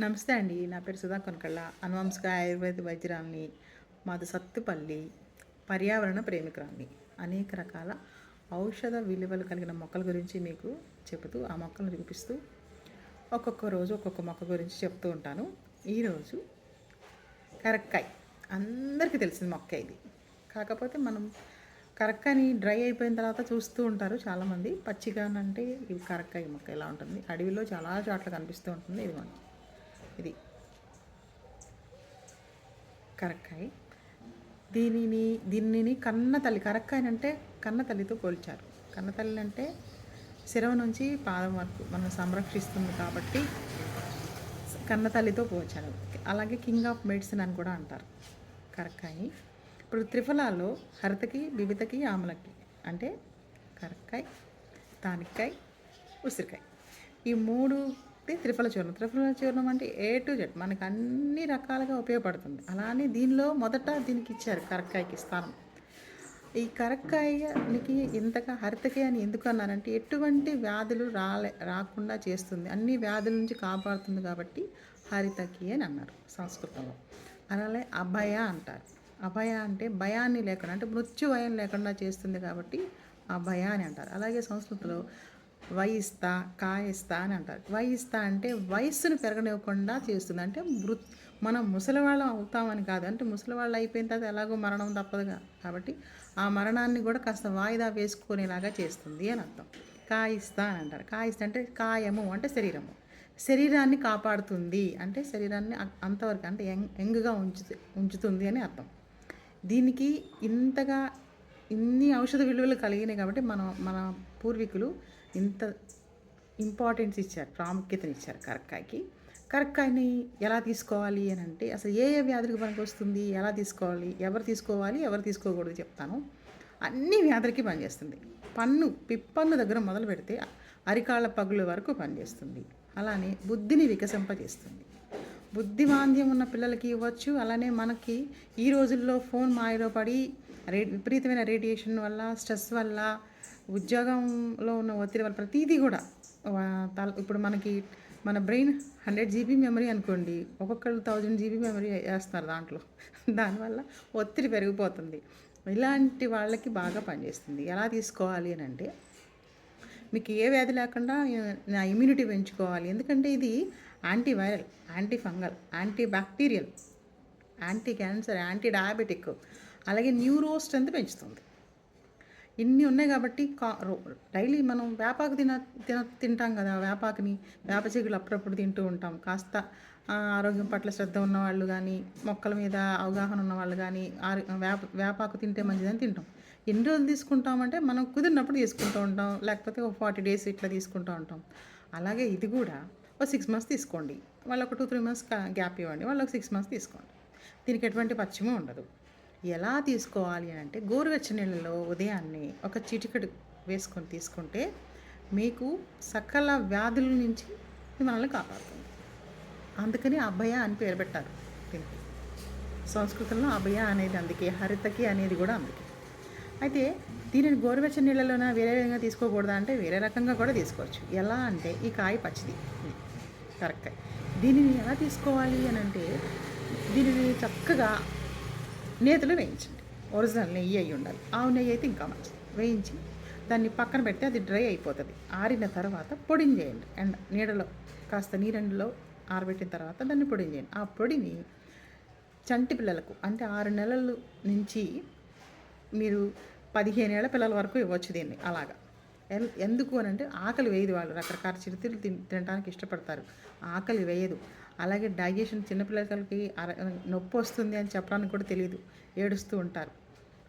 నమస్తే అండి. నా పేరు సుధా కొనకళ్ళ అనువంశిక ఆయుర్వేద వైద్యురాల్ని మాది సత్తుపల్లి పర్యావరణ ప్రేమికురాల్ని అనేక రకాల ఔషధ విలువలు కలిగిన మొక్కల గురించి మీకు చెబుతూ ఆ మొక్కలను చూపిస్తూ ఒక్కొక్క రోజు ఒక్కొక్క మొక్క గురించి చెప్తూ ఉంటాను. ఈరోజు కరక్కాయ. అందరికీ తెలిసిన మొక్క ఇది. కాకపోతే మనం కరక్కాయని డ్రై అయిపోయిన తర్వాత చూస్తూ ఉంటారు చాలామంది. పచ్చిగా అంటే ఇది కరక్కాయ మొక్క ఎలా ఉంటుంది. అడవిలో చాలా చోట్ల కనిపిస్తూ ఉంటుంది. ఇది మనకి ఇది. కరక్కాయ. దీనిని దీనిని కన్న తల్లి కరక్కాయని అంటే కన్న తల్లితో పోల్చారు. కన్న తల్లి అంటే శిరవ నుంచి పాదం వరకు మనం సంరక్షిస్తుంది కాబట్టి కన్న తల్లితో పోల్చారు. అలాగే కింగ్ ఆఫ్ మెడిసిన్ అని కూడా అంటారు. కరక్కాయ. ఇప్పుడు త్రిఫలాలో హరితకి బిబితకి ఆమలకి అంటే కరక్కాయ తానిక్కాయ ఉసిరికాయ. ఈ మూడు త్రిఫల చూర్ణం త్రిఫల చూర్ణం అంటే ఏ టు జెడ్ మనకు అన్ని రకాలుగా ఉపయోగపడుతుంది. అలానే దీనిలో మొదట దీనికి ఇచ్చారు కరక్కాయకి స్థానం. ఈ కరక్కాయకి ఇంతగా హరితకాయ అని ఎందుకు అన్నారంటే ఎటువంటి వ్యాధులు రాలే రాకుండా చేస్తుంది. అన్ని వ్యాధుల నుంచి కాపాడుతుంది కాబట్టి హరితకి అని అన్నారు సంస్కృతంలో. అలాగే అభయ అంటారు. అభయ అంటే భయాన్ని లేకుండా అంటే మృత్యు భయం లేకుండా చేస్తుంది కాబట్టి అభయ అని అంటారు. అలాగే సంస్కృతిలో వయిస్తా కాయిస్తా అని అంటారు. వయిస్తా అంటే వయస్సును పెరగనివ్వకుండా చేస్తుంది. అంటే మృ మనం ముసలివాళ్ళం అవుతామని కాదు. అంటే ముసలివాళ్ళు అయిపోయిన తర్వాత ఎలాగో మరణం తప్పదుగా. కాబట్టి ఆ మరణాన్ని కూడా కాస్త వాయిదా వేసుకునేలాగా చేస్తుంది అని అర్థం. కాయిస్తా అని అంటారు. కాయిస్తా అంటే కాయము అంటే శరీరము. శరీరాన్ని కాపాడుతుంది అంటే శరీరాన్ని అంతవరకు అంటే యంగ్ యంగ్గా ఉంచు ఉంచుతుంది అని అర్థం. దీనికి ఇంతగా ఇన్ని ఔషధ విలువలు కలిగినాయి కాబట్టి మన మన పూర్వీకులు ఇంత ఇంపార్టెన్స్ ఇచ్చారు ప్రాముఖ్యతను ఇచ్చారు కరక్కాయకి. కరక్కాయని ఎలా తీసుకోవాలి అని అంటే అసలు ఏ ఏ వ్యాధులకు పనికొస్తుంది ఎలా తీసుకోవాలి ఎవరు తీసుకోవాలి ఎవరు తీసుకోకూడదు చెప్తాను. అన్ని వ్యాధులకి పనిచేస్తుంది. పన్ను పిప్పన్ను దగ్గర మొదలు పెడితే అరికాళ్ళ పగుల వరకు పనిచేస్తుంది. అలానే బుద్ధిని వికసింపజేస్తుంది. బుద్ధిమాంద్యం ఉన్న పిల్లలకి ఇవ్వచ్చు. అలానే మనకి ఈ రోజుల్లో ఫోన్ మాయలో పడి రే విపరీతమైన రేడియేషన్ వల్ల స్ట్రెస్ వల్ల ఉద్యోగంలో ఉన్న ఒత్తిడి వల్ల ప్రతిదీ కూడా తల ఇప్పుడు మనకి మన బ్రెయిన్ హండ్రెడ్ జీబీ మెమరీ అనుకోండి ఒక్కొక్కరు థౌజండ్ జీబీ మెమరీ వేస్తారు దాంట్లో. దానివల్ల ఒత్తిడి పెరిగిపోతుంది. ఇలాంటి వాళ్ళకి బాగా పనిచేస్తుంది. ఎలా తీసుకోవాలి అని అంటే మీకు ఏ వ్యాధి లేకుండా నా ఇమ్యూనిటీ పెంచుకోవాలి. ఎందుకంటే ఇది antiviral anti fungal anti bacterial anti cancer anti diabetic అలాగే న్యూరో స్ట్రెంత్ పెంచుతుంది. ఇన్ని ఉన్నాయి కాబట్టి కా డైలీ మనం వేపాకు తిన తిన తింటాం కదా వేపాకుని. వేప చిగులు అప్పుడప్పుడు తింటూ ఉంటాం. కాస్త ఆరోగ్యం పట్ల శ్రద్ధ ఉన్నవాళ్ళు కానీ మొక్కల మీద అవగాహన ఉన్న వాళ్ళు కానీ ఆరో- వేప వేపాకు తింటే మంచిదని తింటాం. ఎన్ని రోజులు తీసుకుంటామంటే మనం కుదిరినప్పుడు తీసుకుంటూ ఉంటాం. లేకపోతే ఒక ఫార్టీ డేస్ ఇట్లా తీసుకుంటూ ఉంటాం. అలాగే ఇది కూడా ఒక సిక్స్ మంత్స్ తీసుకోండి. వాళ్ళు ఒక టూ త్రీ మంత్స్ గ్యాప్ ఇవ్వండి. వాళ్ళు ఒక సిక్స్ మంత్స్ తీసుకోండి. దీనికి ఎటువంటి పచ్చిమ ఉండదు. ఎలా తీసుకోవాలి అని అంటే గోరువెచ్చని నీళ్ళలో ఉదయాన్నే ఒక చిటికెడు వేసుకొని తీసుకుంటే మీకు సకల వ్యాధుల నుంచి మిమ్మల్ని కాపాడుతుంది. అందుకని అభయ అని పేరు పెట్టారు దీనికి. సంస్కృతంలో అభయ అనేది అందుకే హరితకి అనేది కూడా అందుకే. అయితే దీనిని గోరువెచ్చని నీళ్ళలోన వేరే విధంగా తీసుకోకూడదా అంటే వేరే రకంగా కూడా తీసుకోవచ్చు. ఎలా అంటే ఈ కాయ పచ్చిది. కరెక్ట్. దీనిని ఎలా తీసుకోవాలి అని అంటే దీనిని చక్కగా నేతిలో వేయించండి. ఒరిజినల్ నెయ్యి అయి ఉండాలి. ఆవు నెయ్యి అయితే ఇంకా మంచిది. వేయించి దాన్ని పక్కన పెడితే అది డ్రై అయిపోతుంది. ఆరిన తర్వాత పొడిని చేయండి. అండ్ నీడలో కాస్త నీరెండులో ఆరబెట్టిన తర్వాత దాన్ని పొడిని చేయండి. ఆ పొడిని చంటి పిల్లలకు అంటే ఆరు నెలల నుంచి మీరు పదిహేను ఏళ్ళ పిల్లల వరకు ఇవ్వచ్చు దీన్ని అలాగా. ఎన్- ఎందుకు అని అంటే ఆకలి వేయదు వాళ్ళు. రకరకాల చిరుతిళ్ళు తిన్ తినడానికి ఇష్టపడతారు. ఆకలి వేయదు. అలాగే డైజెషన్ చిన్నపిల్లలకి అర నొప్పి వస్తుంది అని చెప్పడానికి కూడా తెలియదు. ఏడుస్తూ ఉంటారు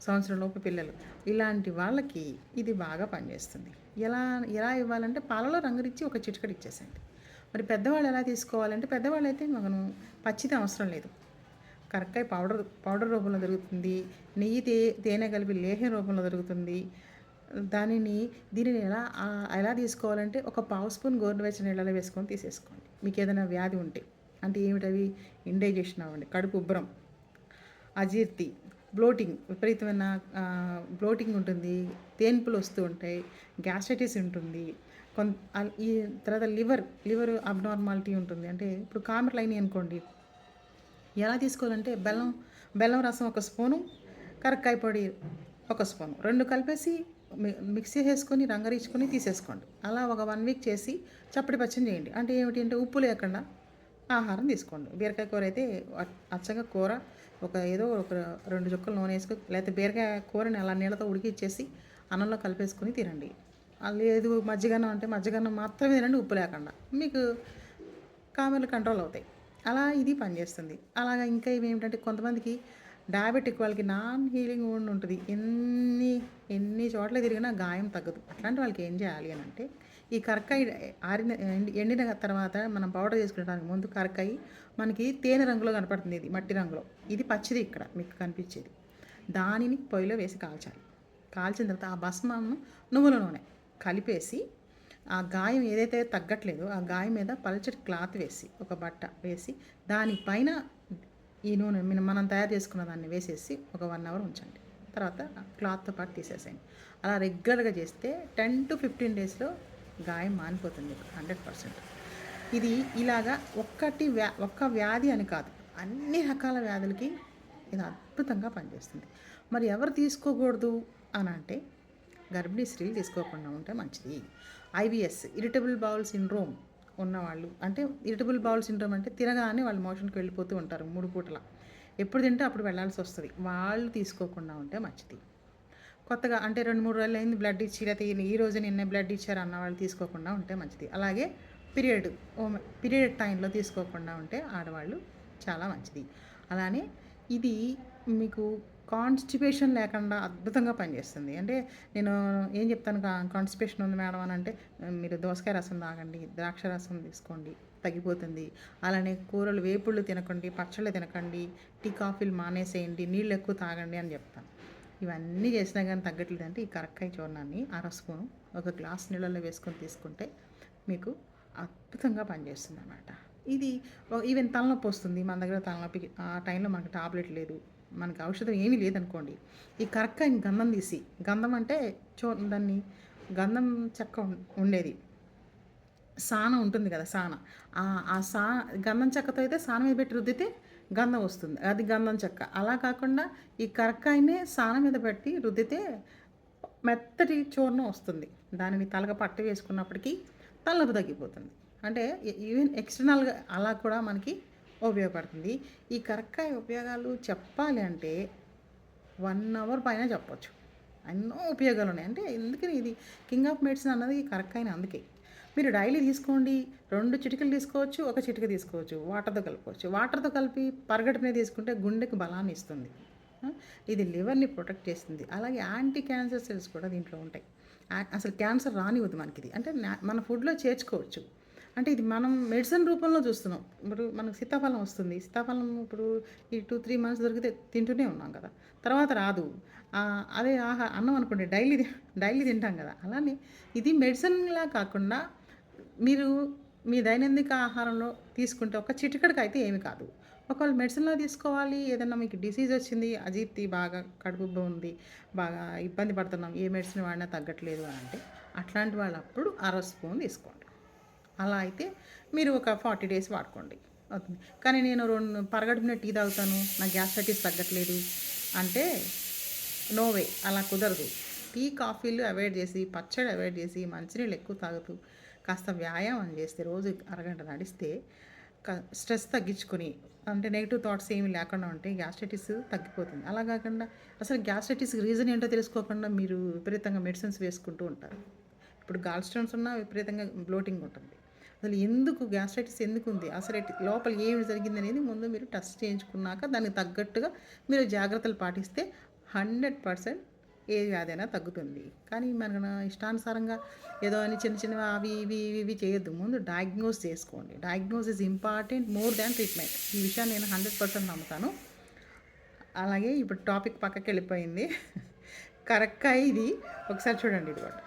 సంవత్సరంలోపు పిల్లలు. ఇలాంటి వాళ్ళకి ఇది బాగా పనిచేస్తుంది. ఎలా ఎలా ఇవ్వాలంటే పాలలో రంగురిచ్చి ఒక చిటికడి ఇచ్చేసండి మరి పెద్దవాళ్ళు ఎలా తీసుకోవాలంటే పెద్దవాళ్ళు అయితే మనం పచ్చిది అవసరం లేదు. కరక్కాయ పౌడర్ పౌడర్ రూపంలో దొరుకుతుంది. నెయ్యి తే తేనె కలిపి లేహ్యం రూపంలో దొరుకుతుంది. దానిని దీనిని ఎలా ఎలా తీసుకోవాలంటే ఒక పావు స్పూన్ గోరువెచ్చని నీళ్ళలో వేసుకొని తీసేసుకోండి. మీకు ఏదైనా వ్యాధి ఉంటే. అంటే ఏమిటవి ఇండైజెషన్ అవ్వండి. కడుపు ఉబ్బరం. అజీర్తి. బ్లోటింగ్. విపరీతమైన బ్లోటింగ్ ఉంటుంది. తేన్పులు వస్తూ ఉంటాయి. గ్యాస్ట్రైటిస్ ఉంటుంది. కొంత ఈ తర్వాత లివర్ లివర్ అబ్నార్మాలిటీ ఉంటుంది. అంటే ఇప్పుడు కామెర్ లైన్ అనుకోండి. ఎలా తీసుకోవాలంటే బెల్లం బెల్లం రసం ఒక స్పూను కరక్కాయ పొడి ఒక స్పూను. రెండు కలిపేసి మి- మిక్సీ చేసుకొని రంగరించుకొని తీసేసుకోండి. అలా ఒక వన్ వీక్ చేసి చప్పటి పచ్చని చేయండి. అంటే ఏమిటి అంటే ఉప్పు లేకుండా ఆహారం తీసుకోండి. బీరకాయ కూర అయితే అచ్చగా కూర ఒక ఏదో ఒక రెండు చుక్కలు నూనె వేసుకొని లేకపోతే బీరకాయ కూరని అలా నీళ్ళతో ఉడికిచ్చేసి అన్నంలో కలిపేసుకొని తినండి. లేదు మజ్జిగన్నం అంటే మజ్జిగన్నం మాత్రమే తినండి ఉప్పు లేకుండా. మీకు కామెర్లు కంట్రోల్ అవుతాయి. అలా ఇది పనిచేస్తుంది అలాగా ఇంకా ఇవి ఏమిటంటే కొంతమందికి డయాబెటిక్ వాళ్ళకి నాన్ హీలింగ్ ఉండి ఉంటుంది ఎన్ని ఎన్ని చోట్ల తిరిగినా గాయం తగ్గదు. అట్లాంటి వాళ్ళకి ఏం చేయాలి అని అంటే ఈ కరక్కాయ ఆరిన ఎండిన తర్వాత మనం పౌడర్ చేసుకునేదానికి ముందు కరక్కాయ మనకి తేనె రంగులో కనపడుతుంది ఇది మట్టి రంగులో. ఇది పచ్చిది ఇక్కడ మీకు కనిపించేది. దానిని పొయ్యిలో వేసి కాల్చాలి. కాల్చిన తర్వాత ఆ భస్మంను నువ్వుల నూనె కలిపేసి ఆ గాయం ఏదైతే తగ్గట్లేదో ఆ గాయం మీద పల్చటి క్లాత్ వేసి ఒక బట్ట వేసి దానిపైన ఈ నూనె మనం తయారు చేసుకున్న దాన్ని వేసేసి ఒక వన్ అవర్ ఉంచండి. తర్వాత క్లాత్తో పాటు తీసేసేయండి. అలా రెగ్యులర్గా చేస్తే టెన్ టు ఫిఫ్టీన్ డేస్లో గాయం మానిపోతుంది హండ్రెడ్ పర్సెంట్. ఇది ఇలాగా ఒక్కటి వ్యా ఒక్క వ్యాధి అని కాదు. అన్ని రకాల వ్యాధులకి ఇది అద్భుతంగా పనిచేస్తుంది. మరి ఎవరు తీసుకోకూడదు అని అంటే గర్భిణీ స్త్రీలు తీసుకోకుండా ఉంటే మంచిది. ఐబిఎస్ ఇరిటబుల్ బౌల్ సిండ్రోమ్ ఉన్నవాళ్ళు అంటే ఇరిటబుల్ బౌల్ సిండ్రోమ్ అంటే తినగానే వాళ్ళు మోషన్కి వెళ్ళిపోతూ ఉంటారు మూడు పూటల. ఎప్పుడు తింటే అప్పుడు వెళ్ళాల్సి వస్తుంది. వాళ్ళు తీసుకోకుండా ఉంటే మంచిది. కొత్తగా అంటే రెండు మూడు రోజులు అయింది బ్లడ్ ఇచ్చి లేకపోతే ఈ- రోజు నిన్నే బ్లడ్ ఇచ్చారు అన్న వాళ్ళు తీసుకోకుండా ఉంటే మంచిది. అలాగే పీరియడ్ పీరియడ్ టైంలో తీసుకోకుండా ఉంటే ఆడవాళ్ళు చాలా మంచిది. అలానే ఇది మీకు కాన్స్టిపేషన్ లేకుండా అద్భుతంగా పనిచేస్తుంది. అంటే నేను ఏం చెప్తాను కాన్స్టిపేషన్ ఉంది మేడం అని అంటే మీరు దోసకాయ రసం తాగండి ద్రాక్ష రసం తీసుకోండి తగ్గిపోతుంది. అలానే కూరలు వేపుళ్ళు తినకండి పచ్చళ్ళు తినకండి టీ కాఫీలు మానేసేయండి నీళ్ళు ఎక్కువ తాగండి అని చెప్తాను. ఇవన్నీ చేసినా కానీ తగ్గట్లేదు అంటే ఈ కరక్కాయ చూర్ణాన్ని అర స్పూను ఒక గ్లాస్ నీళ్ళల్లో వేసుకొని తీసుకుంటే మీకు అద్భుతంగా పనిచేస్తుంది అన్నమాట ఇది ఈవెన్ తలనొప్పి వస్తుంది. మన దగ్గర తలనొప్పికి ఆ టైంలో మనకు టాబ్లెట్ లేదు. మనకు ఔషధం ఏమీ లేదనుకోండి. ఈ కరక్కాయని గంధం తీసి గంధం అంటే చో దాన్ని గంధం చెక్క ఉండేది. సాన ఉంటుంది కదా సాన. ఆ సా గంధం చెక్కతో అయితే సాన మీద పెట్టి రుద్దితే గంధం వస్తుంది. అది గంధం చెక్క. అలా కాకుండా ఈ కరక్కాయనే సాన మీద పెట్టి రుద్దితే మెత్తటి చూర్ణం వస్తుంది. దానిని తలగ పట్టు వేసుకున్నప్పటికీ తలనొప్పి తగ్గిపోతుంది. అంటే ఈవెన్ ఎక్స్టర్నల్గా అలా కూడా మనకి ఉపయోగపడుతుంది. ఈ కరక్కాయ ఉపయోగాలు చెప్పాలి అంటే వన్ అవర్ పైన చెప్పచ్చు. ఎన్నో ఉపయోగాలు ఉన్నాయి. అంటే ఎందుకని ఇది? కింగ్ ఆఫ్ మెడిసిన్ అన్నది ఈ కరక్కాయని అందుకే. మీరు డైలీ తీసుకోండి. రెండు చిటికలు తీసుకోవచ్చు ఒక చిటిక తీసుకోవచ్చు వాటర్తో కలుపుకోవచ్చు. వాటర్తో కలిపి పరగటి తీసుకుంటే గుండెకి బలాన్ని ఇస్తుంది. ఇది లివర్ని ప్రొటెక్ట్ చేస్తుంది. అలాగే యాంటీ క్యాన్సర్ సెల్స్ కూడా దీంట్లో ఉంటాయి. అసలు క్యాన్సర్ రానివ్వదు మనకి ఇది అంటే మన ఫుడ్లో చేర్చుకోవచ్చు. అంటే ఇది మనం మెడిసిన్ రూపంలో చూస్తున్నాం. ఇప్పుడు మనకు సీతాఫలం వస్తుంది. సీతాఫలం ఇప్పుడు ఈ టూ త్రీ మంత్స్ దొరికితే తింటూనే ఉన్నాం కదా. తర్వాత రాదు. అదే ఆహా అన్నం అనుకోండి. డైలీ డైలీ తింటాం కదా. అలానే ఇది మెడిసిన్లా కాకుండా మీరు మీ దైనందిక ఆహారంలో తీసుకుంటే ఒక చిటికడికి అయితే ఏమి కాదు. ఒకవేళ మెడిసిన్లో తీసుకోవాలి ఏదైనా మీకు డిసీజ్ వచ్చింది అజీర్తి బాగా కడుపు ఉంది బాగా ఇబ్బంది పడుతున్నాం ఏ మెడిసిన్ వాడినా తగ్గట్లేదు అని అంటే అట్లాంటి వాళ్ళు అప్పుడు అర స్పూన్ తీసుకోండి. అలా అయితే మీరు ఒక ఫార్టీ డేస్ వాడుకోండి. అవుతుంది కానీ నేను రెండు పరగడుపున టీ తాగుతాను నా గ్యాస్ట్రైటిస్ తగ్గట్లేదు అంటే నోవే అలా కుదరదు. టీ కాఫీలు అవాయిడ్ చేసి పచ్చడి అవాయిడ్ చేసి మంచినీళ్ళు ఎక్కువ తాగుతూ కాస్త వ్యాయామం చేస్తే రోజు అరగంట నడిస్తే స్ట్రెస్ తగ్గించుకొని అంటే నెగిటివ్ థాట్స్ ఏమి లేకుండా ఉంటే గ్యాస్ట్రైటిస్ తగ్గిపోతుంది. అలా కాకుండా అసలు గ్యాస్ట్రైటిస్ రీజన్ ఏంటో తెలుసుకోకుండా మీరు విపరీతంగా మెడిసిన్స్ వేసుకుంటూ ఉంటారు. ఇప్పుడు గాల్ స్టోన్స్ ఉన్నా విపరీతంగా బ్లోటింగ్ ఉంటుంది. అసలు ఎందుకు గ్యాస్ట్రైటిస్ ఎందుకు ఉంది? అసలు లోపల ఏమి జరిగింది అనేది ముందు మీరు టెస్ట్ చేయించుకున్నాక దానికి తగ్గట్టుగా మీరు జాగ్రత్తలు పాటిస్తే హండ్రెడ్ పర్సెంట్ ఏ వ్యాధైనా తగ్గుతుంది. కానీ మన ఇష్టానుసారంగా ఏదో అని చిన్న చిన్నవి అవి ఇవి ఇవి ఇవి చేయొద్దు. ముందు డయాగ్నోస్ చేసుకోండి. Diagnose is important more than treatment ఈ విషయాన్ని నేను హండ్రెడ్ పర్సెంట్ నమ్ముతాను. అలాగే ఇప్పుడు టాపిక్ పక్కకి వెళ్ళిపోయింది. కరెక్ట్గా ఇది? ఒకసారి చూడండి ఇది కూడా.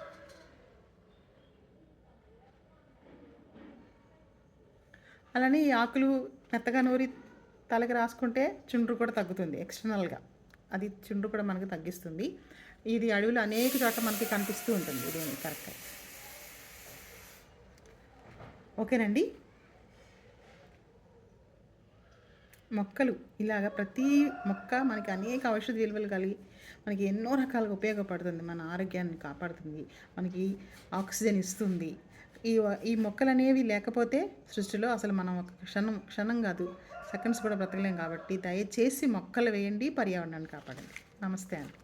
అలానే ఈ ఆకులు మెత్తగా నూరి తలకి రాసుకుంటే చుండ్రు కూడా తగ్గుతుంది ఎక్స్టర్నల్గా అది చుండ్రు కూడా మనకి తగ్గిస్తుంది. ఇది అడవిలో అనేక చోట్ల మనకి కనిపిస్తూ ఉంటుంది. ఇది కరెక్ట్. ఓకేనండి? మొక్కలు. ఇలాగ ప్రతి మొక్క మనకి అనేక ఔషధ విలువలు కలిగి మనకి ఎన్నో రకాలుగా ఉపయోగపడుతుంది. మన ఆరోగ్యాన్ని కాపాడుతుంది. మనకి ఆక్సిజన్ ఇస్తుంది. ఈ ఈ మొక్కలు అనేవి లేకపోతే సృష్టిలో అసలు మనం ఒక క్షణం క్షణం కాదు. సెకండ్స్ కూడా బ్రతకలేం కాబట్టి దయచేసి మొక్కలు వేయండి పర్యావరణాన్ని కాపాడండి. నమస్తే అండి.